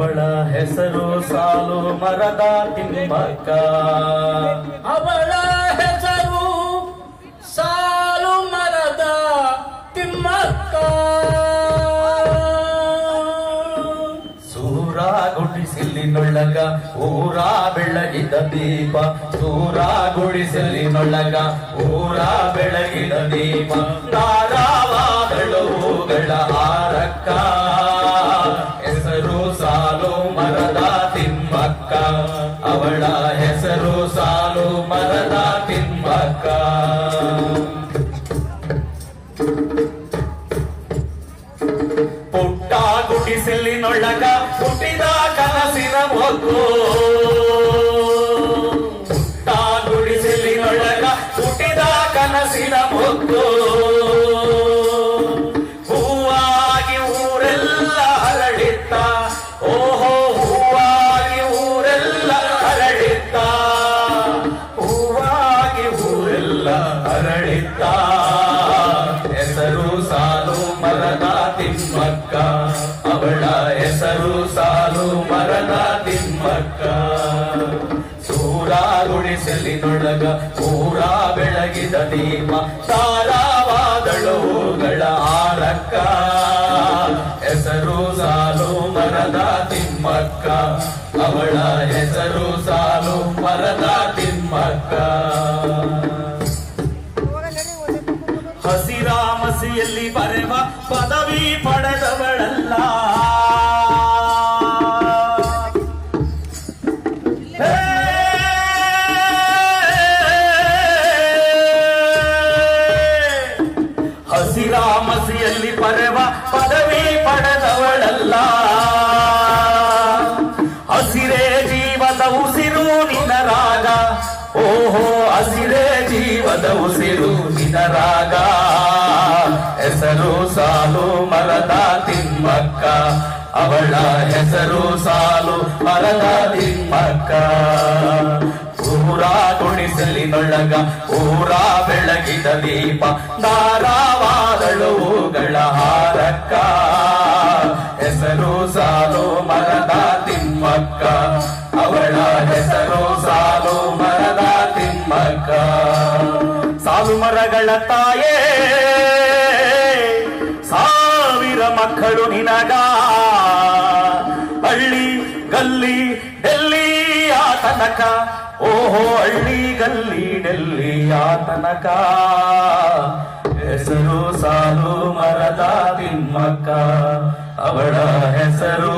ಅವಳ ಹೆಸರು ಸಾಲು ಮರದ ತಿಮ್ಮಕ್ಕ. ಅವಳ ಹೆಸರು ಸಾಲು ಮರದ ತಿಮ್ಮಕ್ಕ. ಸೂರ ಗುಡಿಸಿಲಿನೊಳಗ ಊರ ಬೆಳಗಿದ ದೀಪ. ಸೂರ ಗುಡಿಸಿಲಿನೊಳಗ ಊರ ಬೆಳಗಿದ ದೀಪ. ತಾರಾವಾದಳು ಹೂಗಳ ಹಾರಕ್ಕ. ಅವಳ ಹೆಸರು ಸಾಲು ಮರದ ತಿಮ್ಮಕ್ಕ. ಪುಟ್ಟ ಗುಡಿಸಿಲಿನೊಳಗ ಹುಟ್ಟಿದ ಕನಸಿನ ಮೊಗ್ಗು. ಮರದ ತಿಮ್ಮಕ್ಕ ಸೂರಾರುಣಿಸಲಿ ನೊಡಗ ಬೆಳಗಿದ ದೀಪ ತಾರಾವಾದಳುಗಳ ಆರಕ್ಕ ಹೆಸರು ಸಾಲು ಮರದ ತಿಮ್ಮಕ್ಕ ಅವಳ ಹೆಸರು ಸಾಲು ಮರದ ತಿಮ್ಮಕ್ಕ ಹಸಿರಾಮಸಿಯಲ್ಲಿ ಬರೆವ ಪದವಿ ಪಡೆದವಳಲ್ಲ. ಬರೆವ ಪದವಿ ಪಡೆದವಳಲ್ಲ. ಹಸಿರೇ ಜೀವದ ಉಸಿರು ನಿನ್ನ ರಾಗ. ಓಹೋ, ಹಸಿರೇ ಜೀವದ ಉಸಿರು ನಿನ್ನ ರಾಗ. ಹೆಸರು ಸಾಲು ಮರದ ತಿಮ್ಮಕ್ಕ. ಅವಳ ಹೆಸರು ಸಾಲು ಮರದ ತಿಮ್ಮಕ್ಕ. ಊರ ಗುಡಿಸಲಿನೊಳಗ ಊರ ಬೆಳಗಿದ ದೀಪ. ದಾರಾವಾದಳು ಹೂಗಳ ಹಾರಕ್ಕ. ಹೆಸರು ಸಾಲು ಮರದ ತಿಮ್ಮಕ್ಕ. ಅವಳ ಹೆಸರು ಸಾಲು ಮರದ ತಿಮ್ಮಕ್ಕ. ಸಾಲು ಮರಗಳ ತಾಯೇ, ಸಾವಿರ ಮಕ್ಕಳು ನಿನಗ. ಹಳ್ಳಿ ಗಲ್ಲಿ ತನಕ? ಓಹೋ ಹಳ್ಳಿ ಗಲ್ಲಿ ಡೆಲ್ಲಿ ತನಕ. ಹೆಸರು ಸಾಲು ಮರದ ತಿಮ್ಮಕ್ಕ. ಅವಳ ಹೆಸರು